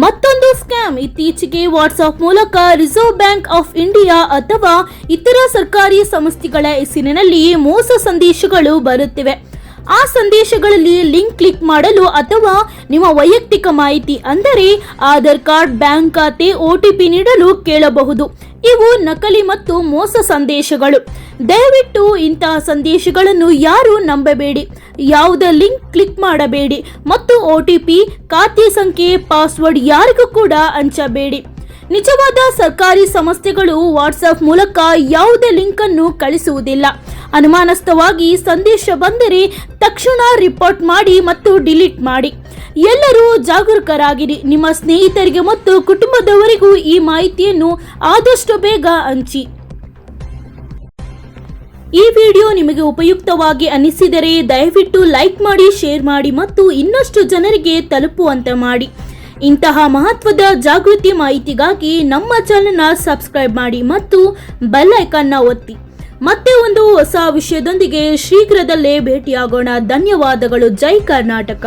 ಮತ್ತೊಂದು ಸ್ಕ್ಯಾಮ್ ಇತ್ತೀಚೆಗೆ ವಾಟ್ಸ್ಆಪ್ ಮೂಲಕ ರಿಸರ್ವ್ ಬ್ಯಾಂಕ್ ಆಫ್ ಇಂಡಿಯಾ ಅಥವಾ ಇತರ ಸರ್ಕಾರಿ ಸಂಸ್ಥೆಗಳ ಹೆಸರಿನಲ್ಲಿ ಮೋಸ ಸಂದೇಶಗಳು ಬರುತ್ತಿವೆ. ಆ ಸಂದೇಶಗಳಲ್ಲಿ ಲಿಂಕ್ ಕ್ಲಿಕ್ ಮಾಡಲು ಅಥವಾ ನಿಮ್ಮ ವೈಯಕ್ತಿಕ ಮಾಹಿತಿ ಅಂದರೆ ಆಧಾರ್ ಕಾರ್ಡ್, ಬ್ಯಾಂಕ್ ಖಾತೆ ಒಟಿಪಿ ನೀಡಲು ಕೇಳಬಹುದು. ಇವು ನಕಲಿ ಮತ್ತು ಮೋಸ ಸಂದೇಶಗಳು. ದಯವಿಟ್ಟು ಇಂತಹ ಸಂದೇಶಗಳನ್ನು ಯಾರು ನಂಬಬೇಡಿ. ಯಾವುದೇ ಲಿಂಕ್ ಕ್ಲಿಕ್ ಮಾಡಬೇಡಿ ಮತ್ತು ಒ ಟಿ ಪಿ ಖಾತೆ ಸಂಖ್ಯೆ, ಪಾಸ್ವರ್ಡ್ ಯಾರಿಗೂ ಕೂಡ ಹಂಚಬೇಡಿ. ನಿಜವಾದ ಸರ್ಕಾರಿ ಸಂಸ್ಥೆಗಳು ವಾಟ್ಸಪ್ ಮೂಲಕ ಯಾವುದೇ ಲಿಂಕ್ ಅನ್ನು ಕಳಿಸುವುದಿಲ್ಲ. ಅನುಮಾನಸ್ಥವಾಗಿ ಸಂದೇಶ ಬಂದರೆ ತಕ್ಷಣ ರಿಪೋರ್ಟ್ ಮಾಡಿ ಮತ್ತು ಡಿಲೀಟ್ ಮಾಡಿ. ಎಲ್ಲರೂ ಜಾಗರೂಕರಾಗಿರಿ. ನಿಮ್ಮ ಸ್ನೇಹಿತರಿಗೆ ಮತ್ತು ಕುಟುಂಬದವರಿಗೂ ಈ ಮಾಹಿತಿಯನ್ನು ಆದಷ್ಟು ಬೇಗ ಹಂಚಿ. ಈ ವಿಡಿಯೋ ನಿಮಗೆ ಉಪಯುಕ್ತವಾಗಿ ಅನಿಸಿದರೆ ದಯವಿಟ್ಟು ಲೈಕ್ ಮಾಡಿ, ಶೇರ್ ಮಾಡಿ ಮತ್ತು ಇನ್ನಷ್ಟು ಜನರಿಗೆ ತಲುಪುವಂತೆ ಮಾಡಿ. ಇಂತಹ ಮಹತ್ವದ ಜಾಗೃತಿ ಮಾಹಿತಿಗಾಗಿ ನಮ್ಮ ಚಾನೆಲ್ನ ಸಬ್ಸ್ಕ್ರೈಬ್ ಮಾಡಿ ಮತ್ತು ಬೆಲ್ ಐಕಾನ್ನ ಒತ್ತಿ. ಮತ್ತೆ ಒಂದು ಹೊಸ ವಿಷಯದೊಂದಿಗೆ ಶೀಘ್ರದಲ್ಲೇ ಭೇಟಿಯಾಗೋಣ. ಧನ್ಯವಾದಗಳು. ಜೈ ಕರ್ನಾಟಕ.